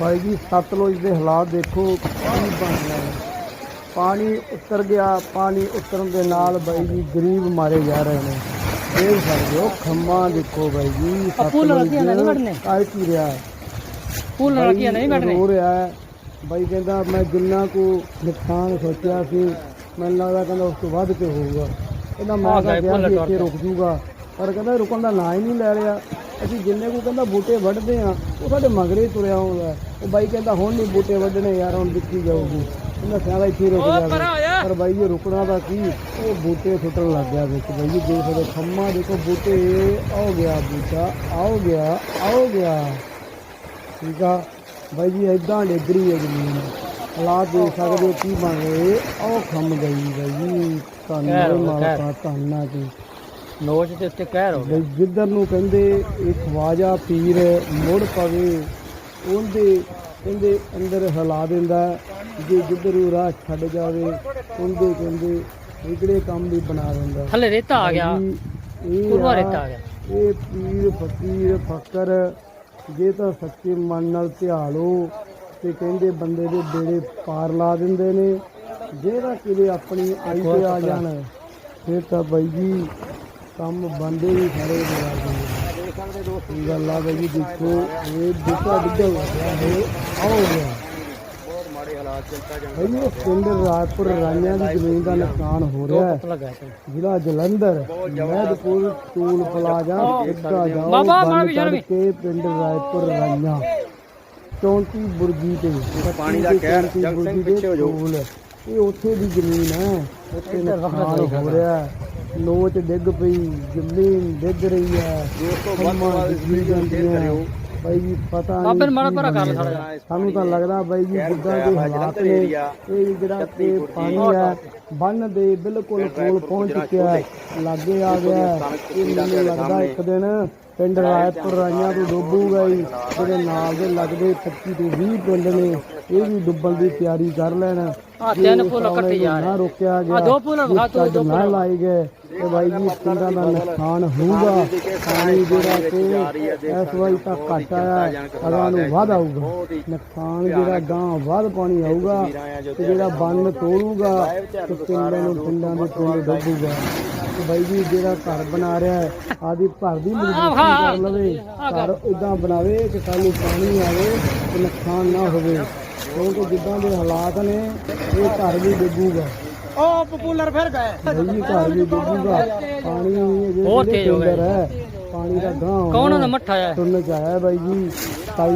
ਬਾਈ ਜੀ ਸਤਲੁਜ ਦੇ ਹਾਲਾਤ ਦੇਖੋ ਕੀ ਬਣ ਰਹੇ ਨੇ ਪਾਣੀ ਉਤਰ ਗਿਆ ਪਾਣੀ ਉਤਰਨ ਦੇ ਨਾਲ ਬਾਈ ਜੀ ਗਰੀਬ ਮਾਰੇ ਜਾ ਰਹੇ ਨੇ। ਦੇਖ ਸਕਦੇ ਹੋ ਖੰਮਾ ਦੇਖੋ ਬਾਈ ਜੀ ਨਹੀਂ ਵੜਨੇ। ਆਈ ਕੀ ਰਿਹਾ ਹੈ? ਫੂਲ ਰੱਖੀਆਂ ਨਹੀਂ ਕੱਢਣੇ ਰੋ ਰਿਹਾ ਹੈ। ਬਾਈ ਕਹਿੰਦਾ ਮੈਂ ਜਿੰਨਾ ਕੋ ਨੁਕਸਾਨ ਸੋਚਿਆ ਸੀ ਮੈਨੂੰ ਲੱਗਦਾ ਕਹਿੰਦਾ ਉਸ ਤੋਂ ਵੱਧ ਕੇ ਹੋਊਗਾ। ਕਹਿੰਦਾ ਮੈਂ ਕਿਹਾ ਇੱਥੇ ਰੁਕ ਜੂਗਾ। ਪਰ ਕਹਿੰਦਾ ਰੁਕਣ ਦਾ ਨਾਂ ਹੀ ਨਹੀਂ ਲੈ ਰਿਹਾ। ਅਸੀਂ ਜਿੰਨੇ ਕੋ ਕਹਿੰਦਾ ਬੂਟੇ ਵੱਢਦੇ ਆ ਉਹ ਸਾਡੇ ਮਗਰੇ ਤੁਰਿਆ ਆਉਂਦਾ ਉਹ ਬਾਈ ਕਹਿੰਦਾ ਹੁਣ ਨਹੀਂ ਬੂਟੇ ਵੱਢਣੇ ਯਾਰ ਹੁਣ ਦਿੱਤੀ ਜਾਊਗੀ। ਕਹਿੰਦਾ ਸਿਆਦਾ ਇੱਥੇ ਰੁਕ ਜਾ ਪਰ ਬਾਈ ਇਹ ਰੁਕਣਾ ਦਾ ਕੀ? ਉਹ ਬੂਟੇ ਸੁੱਟਣ ਲੱਗ ਗਿਆ ਵਿੱਚ ਬਾਈ ਜੀ ਦੇਖ ਖੰਮਾ ਦੇਖੋ ਬੂਟੇ ਆਉ ਗਿਆ ਬੂਟਾ ਆਉ ਗਿਆ ਆਉ ਗਿਆ। ਠੀਕ ਆ? ਬਾਈ ਜੀ ਇਦਾਂ ਡਿੱਗਰੀ ਹੈ ਜ਼ਮੀਨ। ਹਾਲਾਤ ਦੇਖ ਸਕਦੇ ਕੀ ਬਣ ਰਹੇ। ਉਹ ਖੰਮ ਗਈ ਬਾਈ ਜੀ ਗਿਆ, ਮਾਲਕਾ ਧੰਨਾ ਕੀ ਨੋਚ ਦੇ ਉੱਤੇ ਕਹਿਰ ਹੋ ਗਿਆ। ਜਿੱਧਰ ਨੂੰ ਕਹਿੰਦੇ ਇਹ ਖਵਾਜਾ ਪੀਰ ਮੁੜ ਪਵੇ ਉਹਦੇ ਕਹਿੰਦੇ ਅੰਦਰ ਹਿਲਾ ਦਿੰਦਾ। ਜੇ ਜਿੱਧਰ ਉਹ ਰਾਹ ਛੱਡ ਜਾਵੇ ਉਹਦੇ ਕਹਿੰਦੇ ਵਿਗੜੇ ਕੰਮ ਵੀ ਬਣਾ ਦਿੰਦਾ ਥੱਲੇ ਰੇਤਾ ਆ ਗਿਆ। ਆ- ਰੇਤਾ ਆ ਗਿਆ। ਇਹ ਪੀਰ ਫਕੀਰ ਫਕਰ ਜੇ ਤਾਂ ਸੱਚੇ ਮਨ ਨਾਲ ਧਿਆਲੋ ਤੇ ਕਹਿੰਦੇ ਬੰਦੇ ਦੇ ਬੇੜੇ ਪਾਰ ਲਾ ਦਿੰਦੇ ਨੇ। ਜੇ ਤਾਂ ਕਿਤੇ ਆਪਣੀ ਆਈ ਤੇ ਆ ਜਾਣ ਫਿਰ ਤਾਂ ਬਾਈ ਜੀ ਕੰਮ ਬੰਦੇ ਵੀ ਸਾਰੇ ਬਣਾ ਦਿੰਦੇ ਨੇ। ਗੱਲ ਆ ਬਾਈ ਦੇਖੋ ਇਹ ਬੁੱਟਾ ਡਿੱਗਾ ਹੋਇਆ ਹੈ ਆਓ ਗਿਆ। ਬਾਈ ਜੀ, ਇਹ ਪਿੰਡ ਰਾਜਪੁਰ ਰਾਣਿਆਂ ਦੀ ਜ਼ਮੀਨ ਦਾ ਨੁਕਸਾਨ ਹੋ ਰਿਹਾ ਹੈ। ਜ਼ਿਲ੍ਹਾ ਜਲੰਧਰ ਮਹਿਦਪੁਰ ਟੂਲ ਪਲਾਜ਼ਾ ਇੱਦਾਂ ਜਾਓ ਬਾਬਾ, ਬੰਦ ਵੀ ਜਾਣ ਵੀ। ਕਰਕੇ ਪਿੰਡ ਰਾਏਪੁਰ ਰਾਈਆਂ। 34 ਬੁਰਜੀ ਤੇ ਪਾਣੀ ਦਾ ਕਹਿਰ ਜੰਗਲ ਪਿੱਛੇ ਹੋ ਜਾਓ। ਇਹ ਉੱਥੇ ਦੀ ਜ਼ਮੀਨ ਹੈ ਉੱਥੇ ਨੁਕਸਾਨ ਹੋ ਰਿਹਾ ਹੈ। ਲੋਚ ਡਿੱਗ ਪਈ ਜ਼ਮੀਨ ਡਿੱਗ ਰਹੀ ਹੈ। ਦੋਸਤੋ ਵੱਧ ਡਿੱਗੀ ਜਾਂਦੀਆਂ। ਬਾਈ ਜੀ ਪਤਾ ਨਹੀਂ ਬਾਬੇ ਨੂੰ ਮਾੜਾ ਭਰਾ ਕਰ। ਥੋੜ੍ਹਾ ਸਾਨੂੰ ਤਾਂ ਲੱਗਦਾ ਬਾਈ ਜੀ ਜਿੱਦਾਂ ਦੇ ਹਾਲਾਤ ਨੇ ਇਹ ਜਿਹੜਾ ਕਿ ਪਾਣੀ ਹੈ ਬੰਨ ਦੇ ਬਿਲਕੁਲ ਕੋਲ ਪਹੁੰਚ ਚੁੱਕਿਆ ਹੈ। ਲਾਗੇ ਆ ਗਿਆ। ਇਹ ਮੈਨੂੰ ਲੱਗਦਾ ਇੱਕ ਦਿਨ ਪਿੰਡ ਰਾਏਪੁਰ ਰਾਈਆਂ ਤੋਂ ਡੁੱਬੂਗਾ ਹੀ ਜਿਹੜੇ ਨਾਲ ਦੇ ਲੱਗਦੇ 25 ਤੋਂ 20 ਪਿੰਡ ਨੇ। ਇਹ ਵੀ ਡੁੱਬਣ ਦੀ ਤਿਆਰੀ ਕਰ ਲੈਣ। ਆ ਤਿੰਨ ਫੁੱਲ ਕੱਟੇ ਜਾ ਨਾ ਰੋਕਿਆ ਗਿਆ ਆ ਦੋ ਫੁੱਲ ਵਿਖਾ ਤੂੰ, ਦੋ ਨਾ ਲਾਏ ਗਏ। ਤੇ ਬਾਈ ਜੀ ਪਿੰਡਾਂ ਦਾ ਨੁਕਸਾਨ ਹੋਊਗਾ। ਪਾਣੀ ਜਿਹੜਾ ਕਿ ਇਸ ਵਾਰੀ ਤਾਂ ਘੱਟ ਆਇਆ ਅਗਾਂ ਨੂੰ ਵੱਧ ਆਊਗਾ। ਨੁਕਸਾਨ ਜਿਹੜਾ ਗਾਂ ਵੱਧ ਪਾਣੀ ਆਊਗਾ ਤੇ ਜਿਹੜਾ ਬੰਨ ਤੋੜੂਗਾ ਤੇ ਪਿੰਡਾਂ ਨੂੰ ਪਿੰਡਾਂ ਦੇ ਪਿੰਡ ਡੁੱਬੂਗਾ। ਬਾਈ ਜੀ ਜਿਹੜਾ ਘਰ ਬਣਾ ਰਿਹਾ ਹੈ ਆਦੀ ਭਰ ਦੀ ਮਜ਼ਬੂਤੀ ਕਰ ਲਵੇ। ਘਰ ਇਦਾਂ ਬਣਾਵੇ ਕਿ ਸਾਨੂੰ ਪਾਣੀ ਆਵੇ ਤੇ ਨੁਕਸਾਨ ਨਾ ਹੋਵੇ। ਕਿਉਂਕਿ ਜਿੱਦਾਂ ਦੇ ਹਾਲਾਤ ਨੇ ਇਹ ਘਰ ਵੀ ਡੁੱਬੂਗਾ। ਉਹ ਪਪੂਲਰ ਫਿਰ ਗਏ। ਬਾਈ ਜੀ ਘਰ ਵੀ ਡੁੱਬੂਗਾ ਪਾਣੀ ਹੋਰ ਤੇਜ਼ ਹੋ ਗਿਆ। ਪਾਣੀ ਦਾ ਗਾਂ ਕੌਣ ਉਹਦਾ ਮੱਠਾ ਆ ਸੁਣਨ ਚ ਆਇਆ ਬਾਈ ਜੀ ਤਾਈ